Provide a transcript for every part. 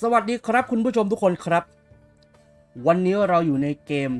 สวัสดีครับคุณผู้ชมทุกคนครับ วันนี้เราอยู่ในเกม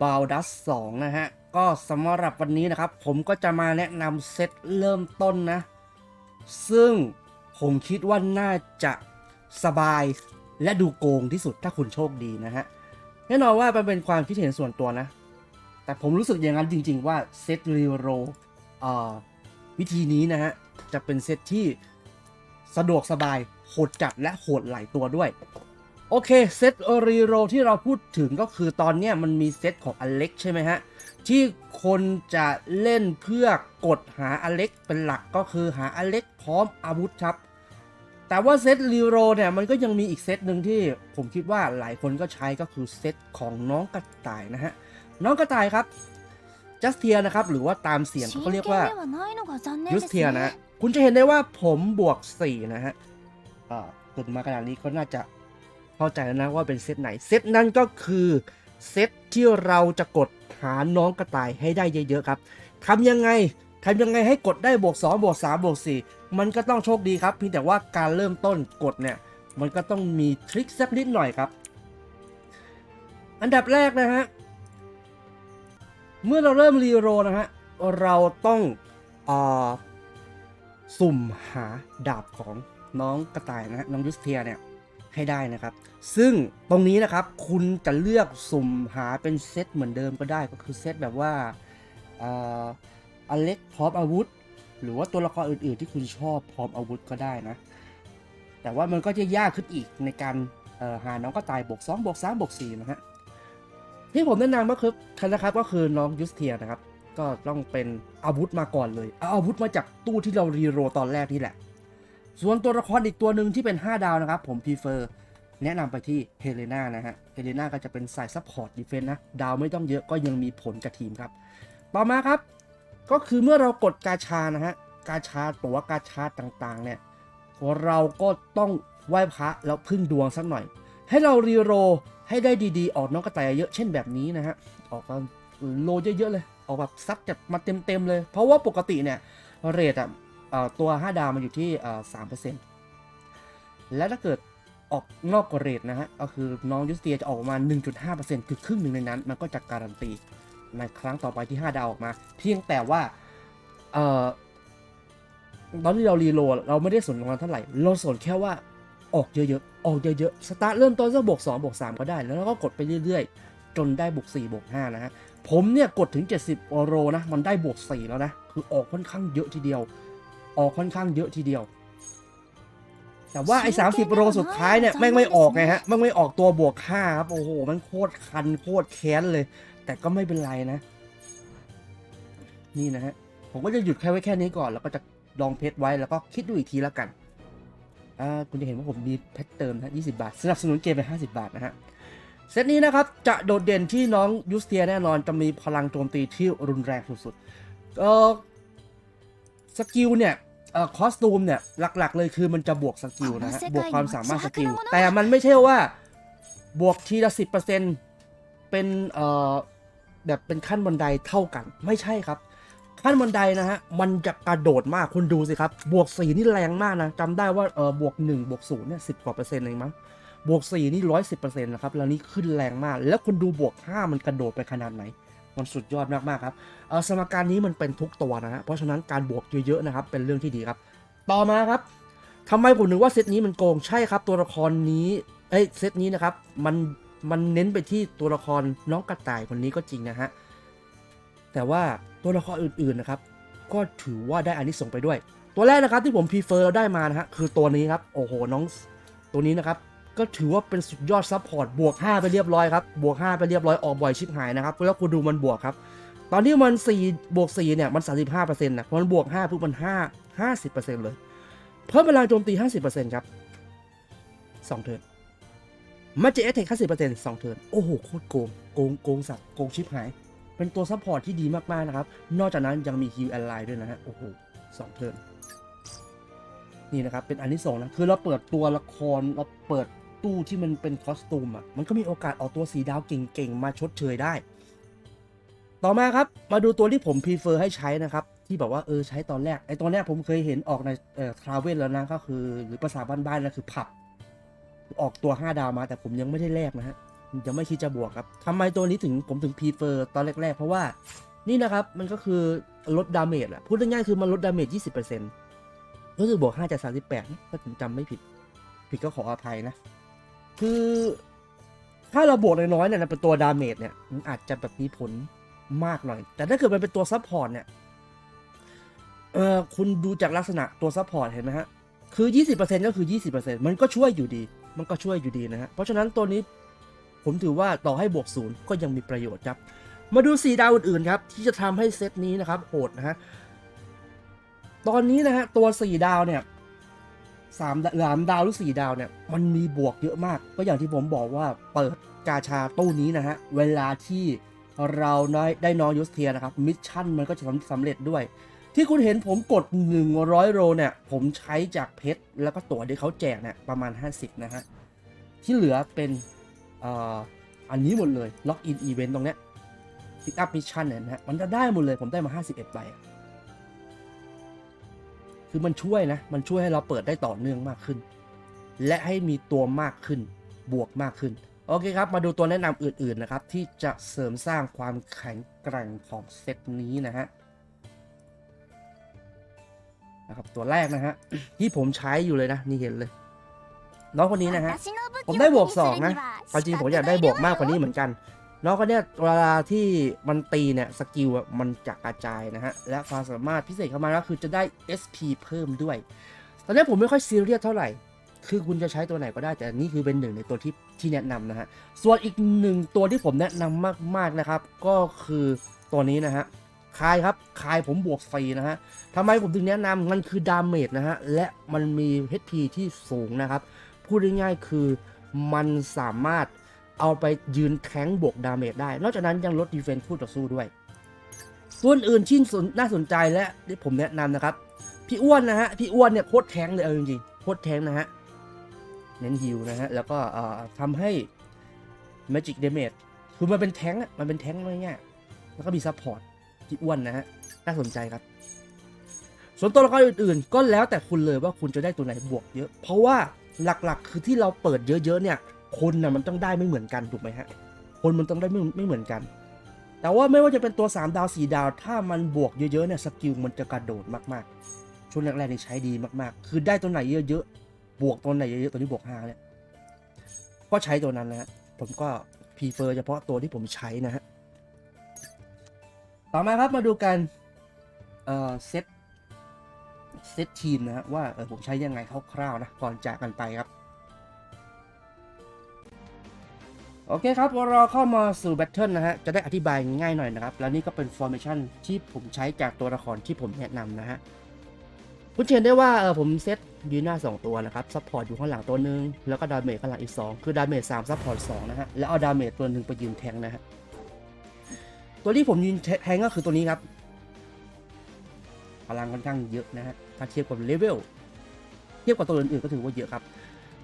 b a l d u s 2 นะฮะ ก็สำหรับวันนี้นะครับ ผมก็จะมาแนะนำเซตเริ่มต้นนะ ซึ่งผมคิดว่าน่าจะสบายและดูโกงที่สุดถ้าคุณโชคดีนะฮะ แน่นอนว่ามันเป็นความคิดเห็นส่วนตัวนะ แต่ผมรู้สึกอย่างนั้นจริง ๆ ว่าเซตรีโรวิธีนี้นะฮะ จะเป็นเซตที่สะดวกสบาย โหดจัดและโหดหลายตัวด้วย โอเคเซตรีโรที่เราพูดถึงก็คือตอนนี้มันมีเซตของอเล็กใช่ไหมฮะ ที่คนจะเล่นเพื่อกดหาอเล็กเป็นหลักก็คือหาอเล็กพร้อมอาวุธครับ แต่ว่าเซตรีโรเนี่ยมันก็ยังมีอีกเซตหนึ่งที่ผมคิดว่าหลายคนก็ใช้ก็คือเซตของน้องกระต่ายนะฮะน้องกระต่ายครับจัสเทียนะครับหรือว่าตามเสียงเขาเรียกว่ายูสเทียนะ คุณจะเห็นได้ว่าผมบวก 4 นะฮะ เกิดมาขนาดนี้ก็น่าจะเข้าใจแล้วนะว่าเป็นเซตไหน เซตนั้นก็คือเซตที่เราจะกดหาน้องกระต่ายให้ได้เยอะๆครับทำยังไงทำยังไงให้กดได้บวก2บวก3บวก4มันก็ต้องโชคดีครับเพียงแต่ว่าการเริ่มต้นกดเนี่ย มันก็ต้องมีทริคสักนิดหน่อยครับ อันดับแรกนะฮะ เมื่อเราเริ่มรีโรนะฮะ เราต้องอ่าสุ่มหาดาบของ น้องกระต่ายนะน้องยูสเทียเนี่ยให้ได้นะครับ ซึ่งตรงนี้นะครับคุณจะเลือกสุ่มหาเป็นเซตเหมือนเดิมก็ได้ก็คือเซตแบบว่าอเล็กพร้อมอาวุธ หรือว่าตัวละครอื่น ๆ ที่คุณชอบพร้อมอาวุธก็ได้นะ แต่ว่ามันก็จะยากขึ้นอีกในการหาน้องกระต่ายบวก2บวก3บวก4นะฮะที่ผมแนะนำก็คือคันนะครับก็คือน้องยูสเทียนะครับ ก็ต้องเป็นอาวุธมาก่อนเลย เอาอาวุธมาจากตู้ที่เรารีโรตอนแรกนี่แหละ ส่วนตัวละครอีกตัวหนึ่งที่เป็น 5 ดาวนะครับ ผมพ r เฟอร์แนะนำไปที่เฮเลนานะฮะ เฮเลนาก็จะเป็นสายซัพพอร์ตดีเฟนต์นะ ดาวไม่ต้องเยอะก็ยังมีผลกับทีมครับ ต่อมาครับ ก็คือเมื่อเรากดกาชานะฮะ กาชาตัวกาชาต่างๆ เนี่ย เราก็ต้องไหว้พระแล้วพึ่งดวงสักหน่อย ให้เรารีโรให้ได้ดีๆ ออกน้องกระต่ายเยอะเช่นแบบนี้นะฮะ ออกมาโลเยอะๆเลย ออกแบบซัดจัดมาเต็มๆเลย เพราะว่าปกติเนี่ยเรทอะ ตัว 5 ดาวมันอยู่ที่สามเปอร์เซ็นต์และถ้าเกิดออกนอกกว่าเรทนะฮะก็คือน้องยูสเตียจะออกมา1.5%คือครึ่งหนึ่งในนั้น มันก็จะการันตีในครั้งต่อไปที่ 5 ดาวออกมา เพียงแต่ว่าเอ่อตอนที่เรารีโหลดเราไม่ได้สนตรงนั้นเท่าไหร่ เราสนแค่ว่าออกเยอะๆ ออกเยอะๆ สตาร์ทเริ่มต้นสักบวก2บวก3ก็ได้ แล้วเราก็กดไปเรื่อยๆ จนได้บวก4บวก5นะฮะ ผมเนี่ยกดถึง 70โอโรนะ มันได้บวก4แล้วนะ คือออกค่อนข้างเยอะทีเดียว ออกค่อนข้างเยอะทีเดียว แต่ว่าไอ้30โรสุดท้ายเนี่ยแม่งไม่ออกไงฮะแม่งไม่ออกตัวบวก5ครับโอ้โหมันโคตรคันโคตรแค้นเลย แต่ก็ไม่เป็นไรนะ นี่นะฮะผมก็จะหยุดแค่ไว้แค่นี้ก่อน แล้วก็จะลองเพชรไว้แล้วก็คิดดูอีกทีแล้วกันอ่าคุณจะเห็นว่าผมมีเพชรเติมนะ20 บาทสนับสนุนเกมไป 50 บาทนะฮะเซตนี้นะครับ จะโดดเด่นที่น้องยูสเตียแน่นอนจะมีพลังโจมตีที่รุนแรงสุดๆเออ สกิลเนี่ยเอ่อคอสตูมเนี่ยหลักๆ เลยคือมันจะบวกสกิลนะฮะบวกความสามารถสกิล แต่มันไม่ใช่ว่าบวกทีละสิบเปอร์เซ็นเป็นเอ่อแบบเป็นขั้นบันไดเท่ากัน ไม่ใช่ครับ ขั้นบันไดนะฮะมันจะกระโดดมากคุณดูสิครับ บวกสี่นี่แรงมากนะจำได้ว่าเออบวกหนึ่งบวกศูนย์เนี่ยสิบกว่าเปอร์เซ็นต์เองมั้งบวก4นี่ร้อยสิบเปอร์เซ็นต์นะครับแล้วนี่ขึ้นแรงมาก แล้วคุณดูบวก5มันกระโดดไปขนาดไหน มันสุดยอดมากๆครับเออสมการนี้มันเป็นทุกตัวนะฮะเพราะฉะนั้นการบวกเยอะๆนะครับเป็นเรื่องที่ดีครับ ต่อมาครับทำไมผมถึงว่าเซตนี้มันโกงใช่ครับตัวละครนี้เอ้ยเซตนี้นะครับมันมันเน้นไปที่ตัวละครน้องกระต่ายคนนี้ก็จริงนะฮะแต่ว่าตัวละครอื่นๆนะครับ ก็ถือว่าได้อานิสงส์ไปด้วย ตัวแรกนะครับที่ผมพรีเฟอร์เราได้มานะฮะคือตัวนี้ครับโอ้โหน้องตัวนี้นะครับ ก็ถือว่าเป็นสุดยอดซัพพอร์ตบวก 5 ไปเรียบร้อยครับ บวก 5 ไปเรียบร้อยออกบ่อยชิบหายนะครับแล้วคุณดูมันบวกครับ ตอนที่มัน 4 บวก 4 เนี่ย มัน 35%นะพอมันบวก5ปุ๊บมัน 5 50%เลย เพิ่มพลังโจมตี 50%ครับ 2 เทิร์นมาเจเอทเทค50% 2เทิร์นโอ้โห โคตรโกง โกง โกงสัตว์โกงชิบหาย เป็นตัวซัพพอร์ตที่ดีมาก ๆ นะครับ นอกจากนั้นยังมีฮิวแอนไลน์ด้วยนะฮะ โอ้โหสองเทิร์นนี่นะครับ เป็นอันที่สองนะ คือเราเปิดตัวละคร เราเปิด ตู้ที่มันเป็นคอสตูมอะมันก็มีโอกาสออกตัวสีดาวเก่งๆ มาชดเชยได้ ต่อมาครับมาดูตัวที่ผมพรีเฟอร์ให้ใช้นะครับ ที่แบบว่าเออใช้ตอนแรกไอตอนแรกผมเคยเห็นออกในเอ่อทราเวลแล้วนะก็คือหรือภาษาบ้านๆนะคือผับ ออกตัว 5 ดาวมาแต่ผมยังไม่ได้แลกนะฮะยังไม่คิดจะบวกครับทำไมตัวนี้ถึงผมถึงพรีเฟอร์ตอนแรกๆ เพราะว่านี่นะครับมันก็คือลดดาเมจอะพูดง่ายๆคือมันลดดาเมจ 20%รู้สึกบวก 5จาก38ถ้าผมจำไม่ผิด ผิดก็ขออภัยนะ คือถ้าเราบวกน้อยๆเนี่ยเป็นตัวดาเมจเนี่ยมันอาจจะแบบมีผลมากหน่อย แต่ถ้าเกิดมันเป็นตัวซัพพอร์ตเนี่ยเออคุณดูจากลักษณะตัวซัพพอร์ตเห็นไหมฮะ คือ 20%ก็คือ 20%มันก็ช่วยอยู่ดี มันก็ช่วยอยู่ดีนะฮะ เพราะฉะนั้นตัวนี้ผมถือว่าต่อให้บวกศูนย์ก็ยังมีประโยชน์ครับ มาดู 4 ดาวอื่นๆครับ ที่จะทำให้เซตนี้นะครับโหดนะฮะ ตอนนี้นะฮะ ตัว 4 ดาวเนี่ย สามสามดาวหรือ4ดาวเนี่ยมันมีบวกเยอะมาก ก็อย่างที่ผมบอกว่าเปิดกาชาตู้นี้นะฮะ เวลาที่เราได้ได้น้องยูสเทียนะครับ มิชชั่นมันก็จะสำเร็จด้วย ที่คุณเห็นผมกด 100 โรเนี่ย ผมใช้จากเพชร แล้วก็ตั๋วที่เขาแจกเนี่ยประมาณ 50 นะฮะ ที่เหลือเป็นอ,อันนี้หมดเลยล็อกอินอีเวนต์ตรงเนี้ยพิกอัพมิชชั่นเนี่ยนะฮะมันจะได้หมดเลยผมได้มา 51ใบอะ คือมันช่วยนะ มันช่วยให้เราเปิดได้ต่อเนื่องมากขึ้น และให้มีตัวมากขึ้น บวกมากขึ้น โอเคครับ มาดูตัวแนะนำอื่นๆนะครับ ที่จะเสริมสร้างความแข็งแกร่งของเซตนี้นะฮะนะครับตัวแรกนะฮะที่ผมใช้อยู่เลยนะ นี่เห็นเลย น้องคนนี้นะฮะผมได้บวกสองนะความจริงผมอยากได้บวกมากกว่านี้เหมือนกัน น้องคนเนี้ยเวลาที่มันตีเนี่ยสกิลอะมันจะกระจายนะฮะ และความสามารถพิเศษเข้ามาก็คือจะได้ SP เพิ่มด้วย ตอนนี้ผมไม่ค่อยซีเรียสเท่าไหร่ คือคุณจะใช้ตัวไหนก็ได้แต่นี่คือเป็นหนึ่งในตัวที่ที่แนะนำนะฮะ ส่วนอีกหนึ่งตัวที่ผมแนะนำมากๆนะครับ ก็คือตัวนี้นะฮะคายครับคายผมบวกฟรีนะฮะทำไมผมถึงแนะนำมันคือดาเมจนะฮะ และมันมี HP ที่สูงนะครับ พูดง่ายๆคือมันสามารถ เอาไปยืนแทงบวกดาเมจได้ นอกจากนั้นยังลดดีเฟนส์คู่ต่อสู้ด้วย ส่วนอื่นที่สนน่าสนใจและที่ผมแนะนำนะครับ พี่อ้วนนะฮะ พี่อ้วนเนี่ยโคตรแทงเลยเอาจริงๆโคตรแทงนะฮะ เน้นฮิวนะฮะ แล้วก็ทำให้ Magic Damage คือมันเป็นแทงค์อะมันเป็นแทงค์ง่ายแล้วก็มีซัพพอร์ตพี่อ้วนนะฮะ น่าสนใจครับ ส่วนตัวละครอื่นๆ ก็แล้วแต่คุณเลยว่าคุณจะได้ตัวไหนบวกเยอะ เพราะว่าหลักๆ คือที่เราเปิดเยอะๆเนี่ย คนน่ะมันต้องได้ไม่เหมือนกันถูกไหมฮะ คนมันต้องได้ไม่ไม่เหมือนกัน แต่ว่าไม่ว่าจะเป็นตัว 3 ดาว 4 ดาว ถ้ามันบวกเยอะๆเนี่ยสกิลมันจะกระโดดมากๆ ช่วงแรกๆนี่ใช้ดีมากๆ คือได้ตัวไหนเยอะๆ บวกตัวไหนเยอะๆ ตัวนี้บวก5เนี่ยก็ใช้ตัวนั้นนะฮะ ผมก็พีเฟอร์เฉพาะตัวที่ผมใช้นะฮะ ต่อมาครับมาดูกันเอ่อเซตเซตทีมนะฮะว่าเออผมใช้ยังไงคร่าวๆนะก่อนจากกันไปครับ โอเคครับเราเข้ามาสู่แบทเทิลนะฮะ จะได้อธิบายง่ายหน่อยนะครับ แล้วนี่ก็เป็นฟอร์เมชันที่ผมใช้จากตัวละครที่ผมแนะนำนะฮะคุณเห็นได้ว่าเออผมเซตยืนหน้า 2 ตัวนะครับซัพพอร์ตอยู่ข้างหลังตัวหนึ่งแล้วก็ดาเมจข้างหลังอีก 2 คือดาเมจ3ซัพพอร์ต2นะฮะ แล้วเอาดาเมจตัวหนึ่งไปยืนแทงนะฮะ ตัวที่ผมยืนแทงก็คือตัวนี้ครับพลังค่อนข้างเยอะนะฮะถ้าเทียบกับเลเวลเทียบกับตัวอื่นๆก็ถือว่าเยอะครับ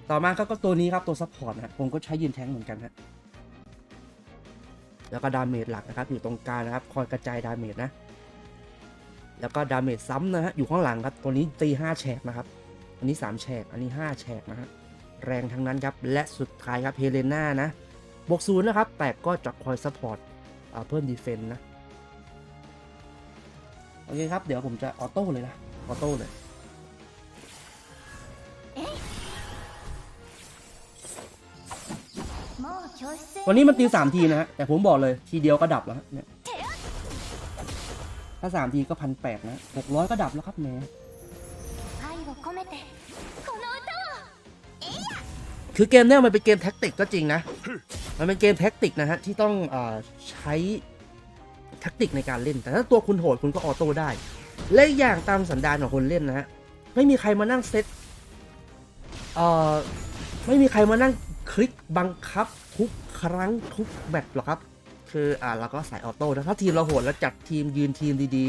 ต่อมาก็ก็ตัวนี้ครับตัวซัพพอร์ตนะฮะผมก็ใช้ยืนแทงเหมือนกันฮะแล้วก็ดาเมจหลักนะครับอยู่ตรงกลางนะครับคอยกระจายดาเมจนะแล้วก็ดาเมจซ้ำนะฮะอยู่ข้างหลังครับตัวนี้ตี5แฉกนะครับ อันนี้ 3แฉกอันนี้ 5แฉกนะฮะแรงทั้งนั้นครับและสุดท้ายครับเฮเลน่านะบวกศูนย์นะครับแต่ก็จะคอยซัพพอร์ตเพิ่มดีเฟนต์นะโอเคครับ เดี๋ยวผมจะออโต้เลยนะ ออโต้เลย วันนี้มันตีสามทีนะฮะ แต่ผมบอกเลยทีเดียวก็ดับแล้วเนี่ยถ้าสามทีก็พันแปดนะหกร้อยก็ดับแล้วครับแม่คือเกมเนี้ยมันเป็นเกมแท็กติกก็จริงนะ มันเป็นเกมแท็กติกนะฮะ ที่ต้องอใช้แท็กติกในการเล่น แต่ถ้าตัวคุณโหดคุณก็ออโต้ได้ และอย่างตามสันดานของคนเล่นนะฮะ ไม่มีใครมานั่งเซตไม่มีใครมานั่งคลิกบังคับทุบ ครั้งทุกแมตช์หรอกครับ คืออ่าเราก็สายออโต้นะถ้าทีมเราโหดแล้วจัดทีมยืนทีมดี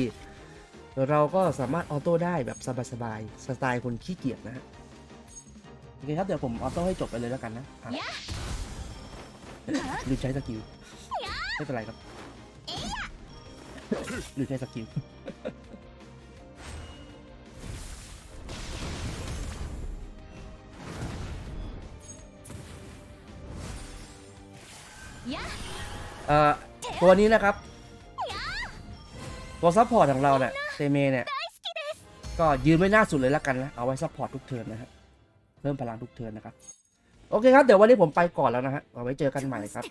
ๆ เราก็สามารถออโต้ได้แบบสบายๆสไตล์คนขี้เกียจนะฮะโอเคครับเดี๋ยวผมออโต้ให้จบไปเลยแล้วกันนะอะลืมใช้สกิลไม่เป็นไรครับลืมใช้สกิล ตัวนี้นะครับ ตัวซัพพอร์ตของเราเนี่ยเตเมเนี่ย ก็ยืนไว้หน้าสุดเลยแล้วกันนะ เอาไว้ซัพพอร์ตทุกเทิร์นนะฮะ เพิ่มพลังทุกเทิร์นนะครับ โอเคครับ เดี๋ยววันนี้ผมไปก่อนแล้วนะฮะเอาไว้เจอกันใหม่ครับ